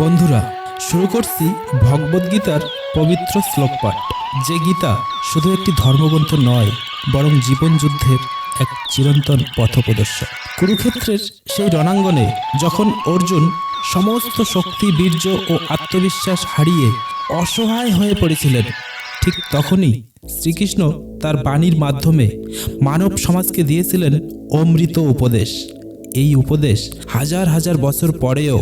বন্ধুরা, শুরু করছি ভগবদ্গীতার পবিত্র শ্লোক পাঠ। যে গীতা শুধু একটি ধর্মগ্রন্থ নয়, বরং জীবন যুদ্ধের এক চিরন্তন পথপ্রদর্শক। কুরুক্ষেত্রের সেই রণাঙ্গনে যখন অর্জুন সমস্ত শক্তি, বীর্য ও আত্মবিশ্বাস হারিয়ে অসহায় হয়ে পড়েছিলেন, ঠিক তখনই শ্রীকৃষ্ণ তার বাণীর মাধ্যমে মানব সমাজকে দিয়েছিলেন অমৃত উপদেশ। এই উপদেশ হাজার হাজার বছর পরেও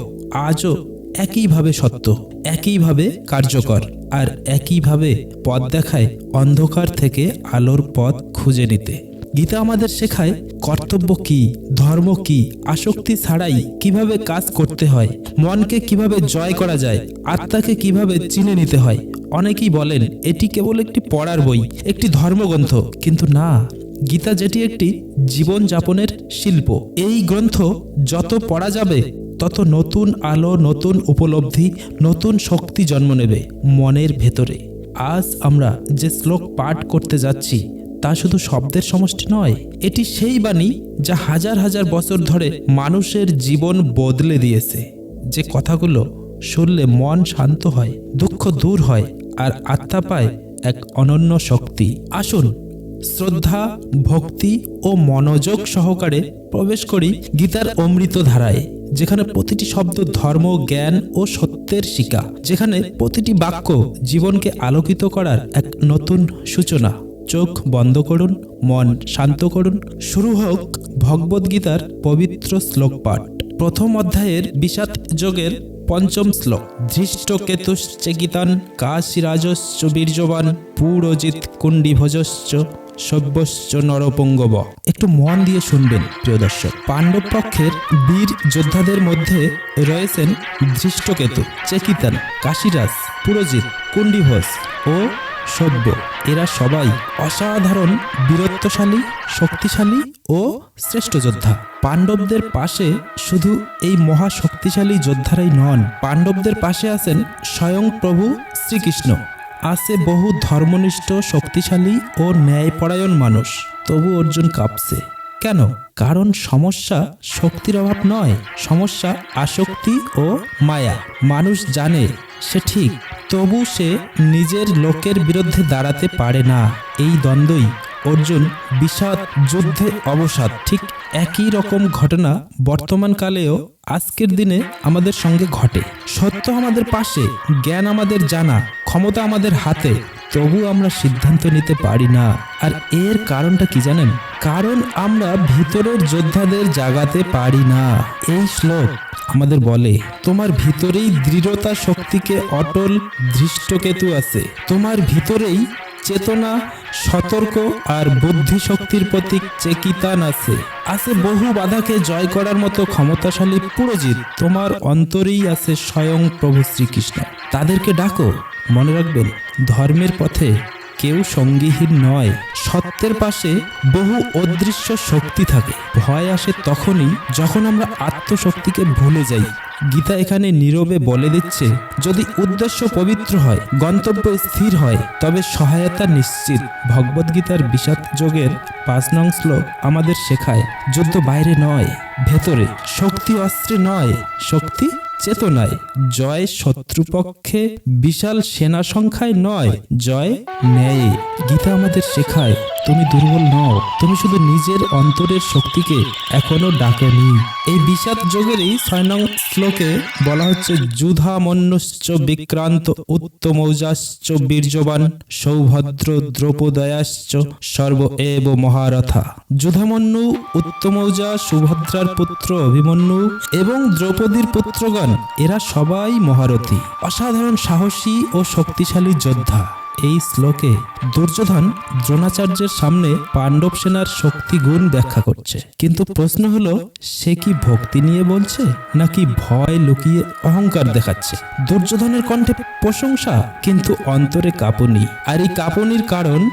আজও একইভাবে সত্য, একইভাবে কার্যকর আর একইভাবে পথ দেখায় অন্ধকার থেকে আলোর পথ খুঁজে নিতে। গীতা আমাদের শেখায়, কর্তব্য কি, ধর্ম কি, আসক্তি ছাড়াই কীভাবে কাজ করতে হয়, মনকে কীভাবে জয় করা যায়, আত্মাকে কীভাবে চিনে নিতে হয়। অনেকেই বলেন, এটি কেবল একটি পড়ার বই, একটি ধর্মগ্রন্থ। কিন্তু না, গীতা যেটি একটি জীবন যাপনের শিল্প। এই গ্রন্থ যত পড়া যাবে তত নতুন আলো, নতুন উপলব্ধি, নতুন শক্তি জন্ম নেবে মনের ভেতরে। আজ আমরা যে শ্লোক পাঠ করতে যাচ্ছি, তা শুধু শব্দের সমষ্টি নয়, এটি সেই বাণী যা হাজার হাজার বছর ধরে মানুষের জীবন বদলে দিয়েছে। যে কথাগুলো শুনলে মন শান্ত হয়, দুঃখ দূর হয়, আর আত্মা পায় এক অনন্য শক্তি। আসুন শ্রদ্ধা, ভক্তি ও মনোযোগ সহকারে প্রবেশ করি গীতার অমৃত ধারায় যেখানে প্রতিটি শব্দ ধর্ম, জ্ঞান ও সত্যের শিকা। যেখানে প্রতিটি বাক্য জীবনকে আলোকিত করার এক নতুন সূচনা। চোখ বন্ধ করুন, মন শান্ত করুন। শুরু হোক ভগবদ্গীতার পবিত্র শ্লোক পাঠ। প্রথম অধ্যায়ের বিষাদ যোগের পঞ্চম শ্লোক। ধৃষ্টকেতুশ্চেকিতান, কাশিরাজশ্চ বীর্যবান, পুরজিৎ কুণ্ডিভজশ্চ। সব্যশ্চ নরপঙ্গব। একটু মন দিয়ে শুনবেন, প্রিয় দর্শক। পাণ্ডব পক্ষের বীর যোদ্ধাদের মধ্যে রয়েছেন ধৃষ্টকেতু, চেকিতান, কাশিরাজ, পুরজিৎ কুণ্ডিভোজ ও সভ্য এরা সবাই অসাধারণ, বীরত্বশালী, শক্তিশালী ও শ্রেষ্ঠ যোদ্ধা। পাণ্ডবদের পাশে শুধু এই মহা শক্তিশালী যোদ্ধারাই নন, পাণ্ডবদের পাশে আছেন স্বয়ং প্রভু শ্রীকৃষ্ণ। আছে বহু ধর্মনিষ্ঠ, শক্তিশালী ও ন্যায়পরায়ণ মানুষ। তবু অর্জুন কাঁপছে। কেন? কারণ সমস্যা শক্তির অভাব নয়। সমস্যা আসক্তি ও মায়া। মানুষ জানে সে ঠিক, তবু সে নিজের লোকের বিরুদ্ধে দাঁড়াতে পারে না। এই দ্বন্দ্বই অর্জুন বিষাদ যুদ্ধে অবসাদ। ঠিক একই রকম ঘটনা বর্তমানকালেও আজকের দিনে আমাদের সঙ্গে ঘটে। সত্য আমাদের পাশে, জ্ঞান আমাদের জানা, ক্ষমতা আমাদের হাতে, তবু আমরা সিদ্ধান্ত নিতে পারি না। আর এর কারণটা কি জানেন? কারণ আমরা ভিতরের যোদ্ধাদের জাগাতে পারি না। এই শ্লোক আমাদের বলে, তোমার ভিতরেই দৃঢ়তা শক্তিকে অটল ধৃষ্টকেতু আছে। তোমার ভিতরেই চেতনা, সতর্ক আর বুদ্ধি শক্তির প্রতীক চেকিতান আছে। আছে বহু বাধাকে জয় করার মতো ক্ষমতাশালী পুরোজিৎ। তোমার অন্তরেই আছে স্বয়ং প্রভু শ্রীকৃষ্ণ। তাদেরকে ডাকো, মনে রাখবেন, ধর্মের পথে কেউ সঙ্গীহীন নয়। সত্যের পাশে বহু অদৃশ্য শক্তি থাকে। ভয় আসে তখনই যখন আমরা আত্মশক্তিকে ভুলে যাই। গীতা এখানে নীরবে বলে দিচ্ছে, যদি উদ্দেশ্য পবিত্র হয়, গন্তব্য স্থির হয়, তবে সহায়তা নিশ্চিত। ভগবদ্গীতার বিষাদ যোগের পাঁচ নং শ্লোক আমাদের শেখায়, যুদ্ধ বাইরে নয়, ভেতরে শক্তি অস্ত্রে নয়, শক্তি চেতনায়। জয় শত্রুপক্ষে বিশাল সেনা সংখ্যায় নয়, জয় ন্যায়ে। গীতা আমাদের শেখায় তুমি দুর্বল নও, তুমি শুধু নিজের অন্তরের শক্তিকে এখনও ডাকনি। এই বিষাদ যোগেরই ছয় নং শ্লোকে বলা হচ্ছে, যুধামন্যশ্চ বিক্রান্ত উত্তমৌজাশ্চ বীর্যবান সৌভদ্র দ্রৌপদয়াশ্চ সর্ব এব মহারথা। যুধামন্যু, উত্তমৌজা, সুভদ্রার পুত্র অভিমন্যু এবং দ্রৌপদীর পুত্রগণ, এরা সবাই মহারথী, অসাধারণ সাহসী ও শক্তিশালী যোদ্ধা। এই শ্লোকে দুর্যোধন দ্রোণাচার্যের সামনে পাণ্ডব সেনার শক্তি গুণ ব্যাখ্যা করছে। কিন্তু প্রশ্ন হলো, সে কি ভক্তি নিয়ে বলছে, নাকি ভয় লুকিয়ে অহংকার দেখাচ্ছে? দুর্যোধনের কণ্ঠে প্রশংসা, কিন্তু অন্তরে কাঁপুনি। আর এই কাঁপুনির কারণ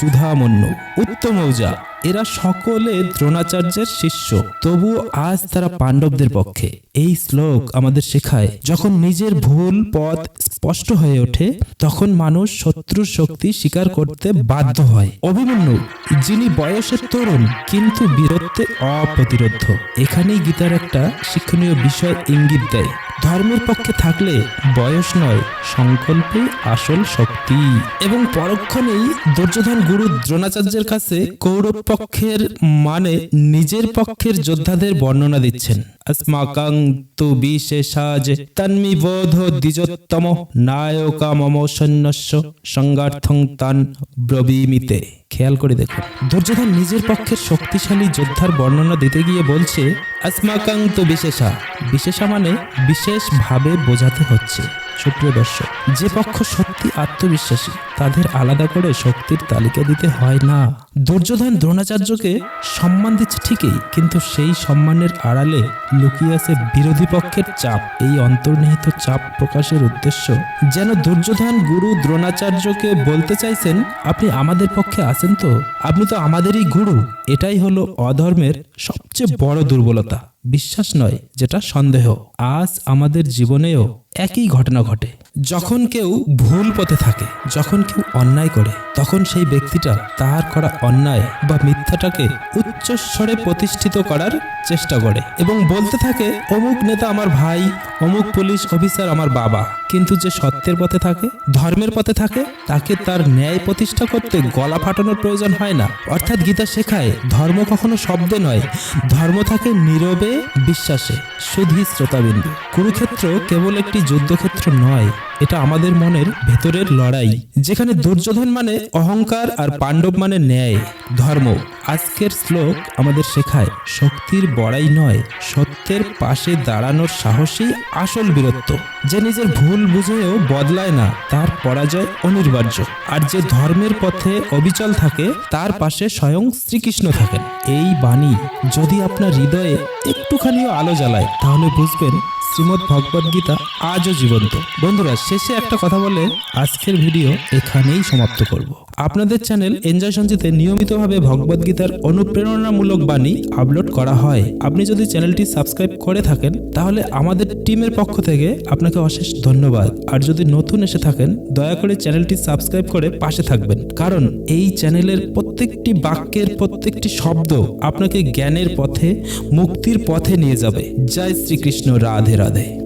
যুধামন্য, উত্তমৌজা, এরা সকলে দ্রোণাচার্যের শিষ্য। তবুও আজ তারা পাণ্ডবদের পক্ষে। এই শ্লোক আমাদের শেখায়, যখন নিজের ভুল পথ স্পষ্ট হয়ে ওঠে, তখন মানুষ শত্রুর শক্তি স্বীকার করতে বাধ্য হয়। অভিমন্যু, যিনি বয়সে তরুণ, কিন্তু বীরত্বে অপ্রতিরোধ এখানেই গীতার একটা শিক্ষণীয় বিষয় ইঙ্গিত দেয়। ধর্মের পক্ষে থাকলে বয়স নয় সংকল্পই আসল শক্তি এবং পরক্ষণেই দুর্যোধন গুরু দ্রোণাচার্যের কাছে কৌরব পক্ষের মানে নিজের পক্ষের যোদ্ধাদের বর্ণনা দিচ্ছেন अस्माकं তু বিশেষাজ তন্মি বোধ দ্বিজোত্তম নায়কা মম সৈন্যস্য সংগার্থং তান ব্রবীমিতে খেয়াল করে দেখুন। দুর্যোধন নিজের পক্ষের শক্তিশালী যোদ্ধার বর্ণনা দিতে গিয়ে বলছে আসমাকান্ত বিশেষা। বিশেষা মানে বিশেষভাবে বোঝাতে হচ্ছে। সুপ্রিয় দর্শক, যে পক্ষ সত্যি আত্মবিশ্বাসী, তাদের আলাদা করে শক্তির তালিকা দিতে হয় না। দুর্যোধন দ্রোণাচার্যকে সম্মান দিচ্ছে ঠিকই, কিন্তু সেই সম্মানের আড়ালে লুকিয়ে আছে বিরোধী পক্ষের চাপ। এই অন্তর্নিহিত চাপ প্রকাশের উদ্দেশ্য, যেন দুর্যোধন গুরু দ্রোণাচার্যকে বলতে চাইছেন, আপনি আমাদের পক্ষে আছেন তো? আপনি তো আমাদেরই গুরু। এটাই হলো অধর্মের সবচেয়ে বড় দুর্বলতা। বিশ্বাস নয়, যেটা সন্দেহ। আজ আমাদের জীবনেও একই ঘটনা ঘটে। যখন কেউ ভুল পথে থাকে, যখন কেউ অন্যায় করে, তখন সেই ব্যক্তিটা তার করা অন্যায় বা মিথ্যাটাকে উচ্চস্বরে প্রতিষ্ঠিত করার চেষ্টা করে এবং বলতে থাকে, অমুক নেতা আমার ভাই, অমুক পুলিশ অফিসার আমার বাবা। কিন্তু যে সত্যের পথে থাকে, ধর্মের পথে থাকে, তাকে তার ন্যায় প্রতিষ্ঠা করতে গলা ফাটানোর প্রয়োজন হয় না। অর্থাৎ গীতা শেখায়, ধর্ম কখনো শব্দে নয়। ধর্ম থাকে নীরবে বিশ্বাসে সুধী শ্রোতাবিন্দু। কুরুক্ষেত্র কেবল একটি যুদ্ধক্ষেত্র নয় এটা আমাদের মনের ভেতরের লড়াই, যেখানে দুর্যোধন মানে অহংকার আর পাণ্ডব মানে ন্যায়, ধর্ম। আজকের শ্লোক আমাদের শেখায়, শক্তির বড়াই নয়, সত্যের পাশে দাঁড়ানোর সাহসী আসল বীরত্ব। যে নিজের ভুল বুঝেও বদলায় না, তার পরাজয় অনিবার্য। আর যে ধর্মের পথে অবিচল থাকে, তার পাশে স্বয়ং শ্রীকৃষ্ণ থাকেন। এই বাণী যদি আপনার হৃদয়ে একটুখানিও আলো জ্বালায়, তাহলে বুঝবেন শ্রীমদ্ ভগবদ গীতা আজও জীবন্ত। বন্ধুরা, শেষে একটা কথা বলে আজকের ভিডিও এখানেই সমাপ্ত করব। আপনাদের চ্যানেল এনজয় সঞ্চিতে নিয়মিতভাবে ভগবদ গীতার অনুপ্রেরণামূলক বাণী আপলোড করা হয়। আপনি যদি চ্যানেলটি সাবস্ক্রাইব করে থাকেন, তাহলে আমাদের টিমের পক্ষ থেকে আপনাকে অশেষ ধন্যবাদ। আর যদি নতুন এসে থাকেন, দয়া করে চ্যানেলটি সাবস্ক্রাইব করে পাশে থাকবেন। কারণ এই চ্যানেলের প্রত্যেকটি বাক্যের প্রত্যেকটি শব্দ আপনাকে জ্ঞানের পথে, মুক্তির পথে নিয়ে যাবে। জয় শ্রীকৃষ্ণ, রাধে রাধে।